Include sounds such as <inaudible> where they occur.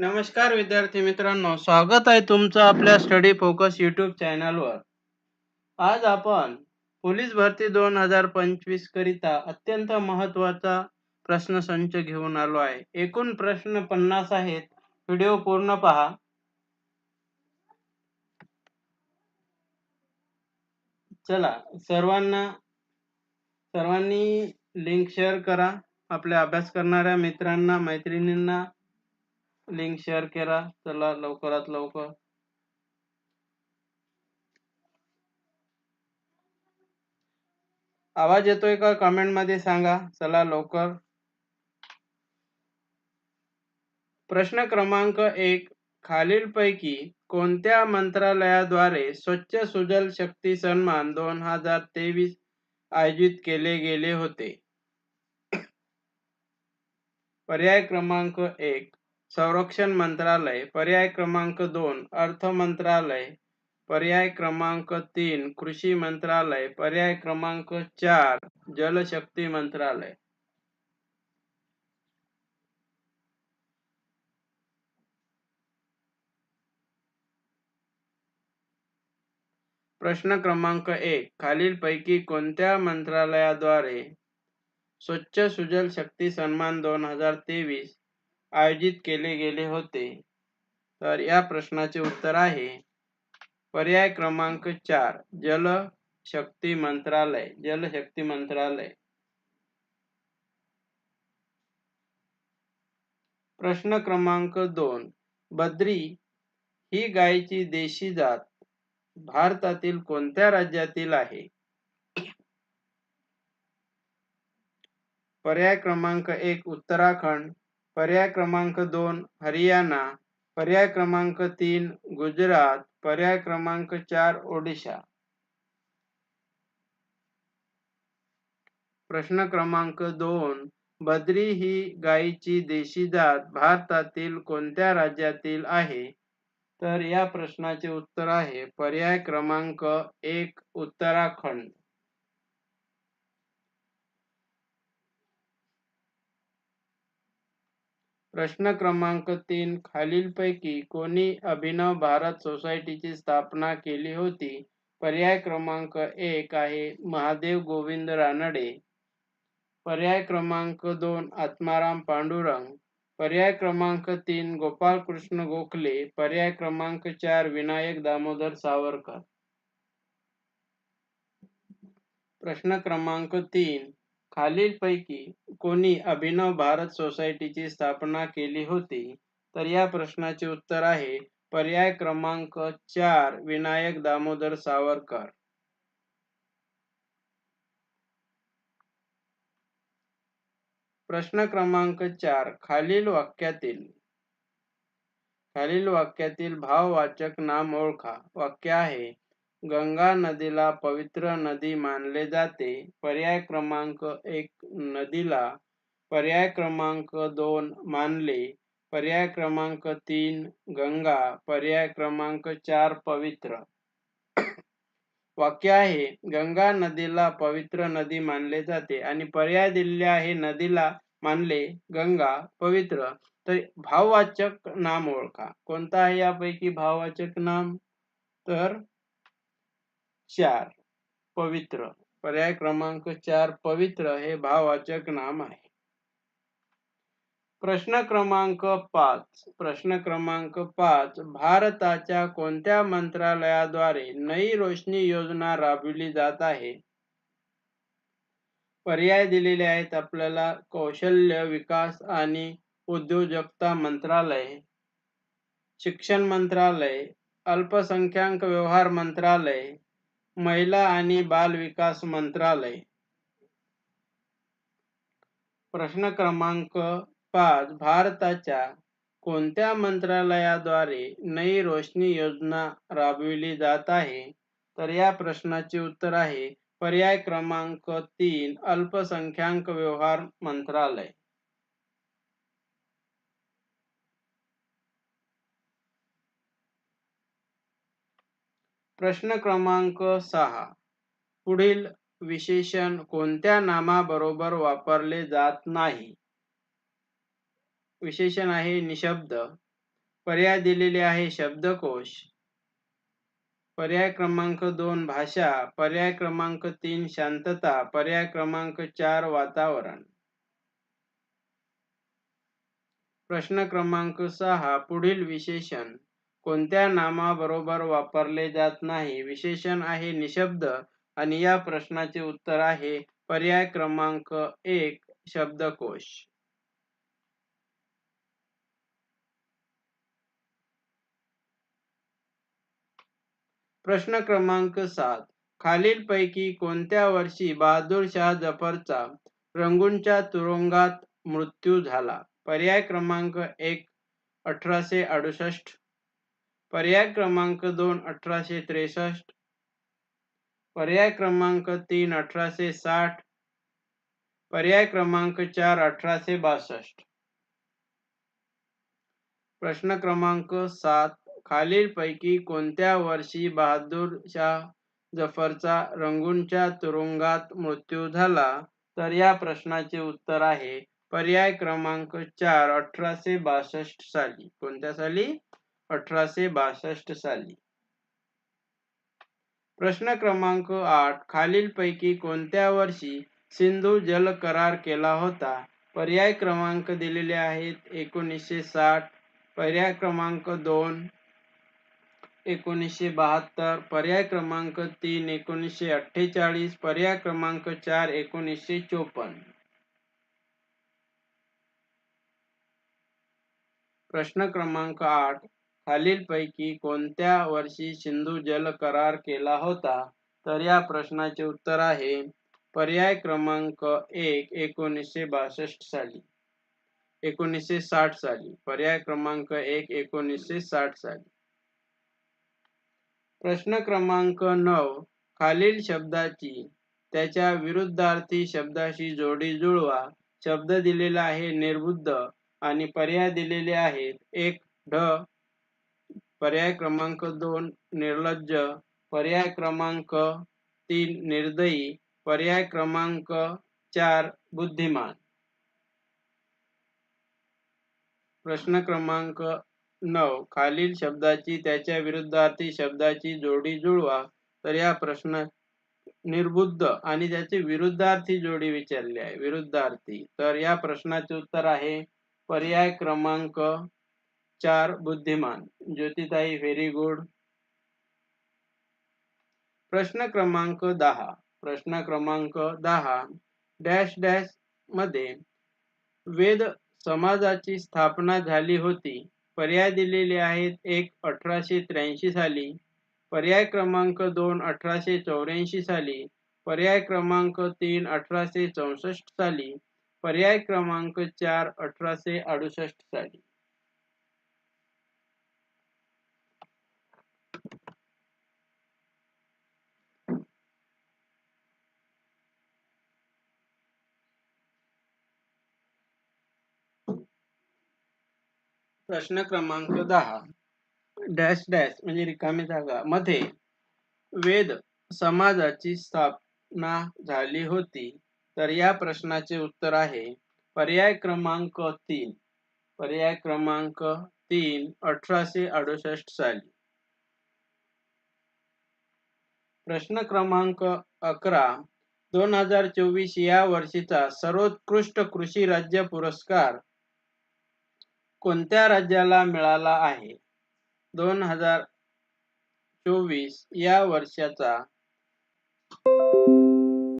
नमस्कार विद्यार्थी मित्रांनो स्वागत आहे तुमचं आपल्या स्टडी फोकस युट्यूब चॅनलवर. आज आपण पोलीस भरती दोन हजार पंचवीस करिता अत्यंत महत्त्वाचा प्रश्नसंच घेऊन आलो आहे. एकूण प्रश्न पन्नास आहेत. व्हिडिओ पूर्ण पहा. चला सर्वांना सर्वांनी लिंक शेअर करा. आपल्या अभ्यास करणाऱ्या मित्रांना मैत्रिणींना लिंक शेअर करा. चला लवकरात लवकर. आवाज येतोय का? कमेंटमध्ये सांगा. चला लवकर. प्रश्न क्रमांक एक. खालीलपैकी कोणत्या मंत्रालयाद्वारे स्वच्छ सुजल शक्ती सन्मान दोन हजार तेवीस आयोजित केले गेले होते? <coughs> पर्याय क्रमांक एक. संरक्षण मंत्रालय, पर्याय क्रमांक दोन, अर्थ मंत्रालय, पर्याय क्रमांक तीन, कृषी मंत्रालय, पर्याय क्रमांक चार, जलशक्ती मंत्रालय. प्रश्न क्रमांक एक, खालीलपैकी कोणत्या मंत्रालयाद्वारे स्वच्छ सुजल शक्ती सन्मान दोन हज़ार तेवीस आयोजित केले गेले होते. तर या प्रश्नाचे उत्तर आहे. पर्याय क्रमांक चार जल शक्ती मंत्रालय जलशक्ती मंत्रालय. प्रश्न क्रमांक दोन बद्री ही गायची देशी जात भारतातील कोणत्या राज्यातील आहे? पर्याय क्रमांक एक उत्तराखंड. पर्याय क्रमांक दोन हरियाणा. पर्याय क्रमांक तीन गुजरात. पर्याय क्रमांक चार ओडिशा. प्रश्न क्रमांक दोन बद्री ही गायीची देशी जात भारतातील कोणत्या राज्यातील आहे? तर या प्रश्नाचे उत्तर आहे पर्याय क्रमांक एक उत्तराखंड. प्रश्न क्रमांक तीन. खालीलपैकी कोणी अभिनव भारत सोसायटीची स्थापना केली होती? पर्याय क्रमांक एक आहे महादेव गोविंद रानडे. पर्याय क्रमांक दोन आत्माराम पांडुरंग. पर्याय क्रमांक तीन गोपाळकृष्ण गोखले. पर्याय क्रमांक चार विनायक दामोदर सावरकर. प्रश्न क्रमांक तीन. खालीलपैकी कोणी अभिनव भारत सोसायटीची स्थापना केली होती? तर या प्रश्नाचे उत्तर आहे पर्याय क्रमांक चार विनायक दामोदर सावरकर. प्रश्न क्रमांक चार खालील वाक्यातील खालील वाक्यातील भाववाचक नाम ओळखा. वाक्य आहे गंगा नदीला पवित्र नदी मानले जाते. पर्याय क्रमांक एक नदीला पर्याय क्रमांक दोन मानले. पर्याय क्रमांक तीन गंगा. पर्याय क्रमांक चार पवित्र. वाक्य आहे गंगा नदीला पवित्र नदी मानले जाते आणि पर्याय दिलेले आहे नदीला मानले गंगा पवित्र. तर भाववाचक नाम ओळखा. कोणता आहे यापैकी भाववाचक नाम? तर चार पवित्र. पर्याय क्रमांक चार पवित्र हे भाववाचक नाम आहे. प्रश्न क्रमांक पाच. प्रश्न क्रमांक पाच भारताच्या कोणत्या मंत्रालयाद्वारे नई रोशनी योजना राबविली जात आहे? पर्याय दिलेले आहेत आपल्याला कौशल्य विकास आणि उद्योजकता मंत्रालय शिक्षण मंत्रालय अल्पसंख्याक व्यवहार मंत्रालय महिला आणि बाल विकास मंत्रालय. प्रश्न क्रमांक पाच भारताच्या कोणत्या मंत्रालयाद्वारे नई रोशनी योजना राबविली जात आहे? तर या प्रश्नाचे उत्तर आहे पर्याय क्रमांक तीन अल्पसंख्याक व्यवहार मंत्रालय. प्रश्न क्रमांक सहा. पुढील विशेषण कोणत्या नामाबरोबर वापरले जात नाही? विशेषण आहे निशब्द. पर्याय दिलेले आहे शब्दकोश. पर्याय क्रमांक दोन भाषा पर्याय क्रमांक तीन शांतता पर्याय क्रमांक चार वातावरण. प्रश्न क्रमांक सहा पुढील विशेषण. कोणत्या नामाबरोबर वापरले जात नाही? विशेषण आहे निशब्द आणि या प्रश्नाचे उत्तर आहे पर्याय क्रमांक एक शब्दकोश. प्रश्न क्रमांक सात. खालीलपैकी कोणत्या वर्षी बहादूर शाह जफरचा रंगूनच्या तुरुंगात मृत्यू झाला? पर्याय क्रमांक एक अठराशे अडुसष्ट. पर्याय क्रमांक दोन अठराशे त्रेसष्ट. पर्याय क्रमांक तीन अठराशे साठ. पर्याय क्रमांक चार अठराशे बासष्ट. प्रश्न क्रमांक सात खालीलपैकी कोणत्या वर्षी बहादूर शाह जफरचा रंगूनच्या तुरुंगात मृत्यू झाला? तर या प्रश्नाचे उत्तर आहे पर्याय क्रमांक चार अठराशे बासष्ट साली. कोणत्या साली? अठराशे बासष्ट साली. प्रश्न क्रमांक आठ. खालीलपैकी कोणत्या वर्षी सिंधू जल करार केला होता? पर्याय क्रमांक दिलेले आहेत एकोणीसशे साठ पर्याय क्रमांक दोन एकोणीसशे बहात्तर पर्याय क्रमांक तीन एकोणीसशे अठ्ठेचाळीस पर्याय क्रमांक चार एकोणीसशे चोपन्न. प्रश्न क्रमांक आठ. खालीलपैकी कोणत्या वर्षी सिंधू जल करार केला होता? तर या प्रश्नाचे उत्तर आहे पर्याय क्रमांक एक एकोणीसशे बासष्ट साली. एकोणीसशे साठ साली. पर्याय क्रमांक एक एकोणीसशे साठ साली. प्रश्न क्रमांक नऊ खालील शब्दाची त्याच्या विरुद्धार्थी शब्दाशी जोडी जुळवा. शब्द दिलेला आहे निर्बुद्ध आणि पर्याय दिलेले आहेत एक ढ पर्याय क्रमांक दोन निर्लज्ज. पर्याय क्रमांक तीन निर्दयी. पर्याय क्रमांक चार बुद्धिमान. प्रश्न क्रमांक नऊ. खालील शब्दाची त्याच्या विरुद्धार्थी शब्दाची जोडी जुळवा. तर या प्रश्न निर्बुद्ध आणि त्याची विरुद्धार्थी जोडी विचारली आहे. विरुद्धार्थी. तर या प्रश्नाचे उत्तर आहे. पर्याय क्रमांक चार बुद्धिमान. ज्योतिताई व्हेरी गुड प्रश्न क्रमांक दहा. प्रश्न क्रमांक दहा. डॅश डॅशमध्ये वेद समाजाची स्थापना झाली होती. पर्याय दिलेले आहेत एक अठराशे त्र्याऐंशी साली. पर्याय क्रमांक दोन अठराशे चौऱ्याऐंशी साली. पर्याय क्रमांक तीन अठराशे चौसष्ट साली. पर्याय क्रमांक चार अठराशे अडुसष्ट साली. प्रश्न क्रमांक दहा. डॅश डॅश म्हणजे रिकामी जागा. मध्ये वेद समाजाची स्थापना झाली होती. तर या प्रश्नाचे उत्तर आहे. पर्याय क्रमांक तीन. पर्याय क्रमांक तीन अठराशे अडुसष्ट साली. प्रश्न क्रमांक अकरा. दोन हजार चोवीस या वर्षीचा सर्वोत्कृष्ट कृषी राज्य पुरस्कार कोणत्या राज्याला मिळाला आहे? दोन हजार चोवीस या वर्षाचा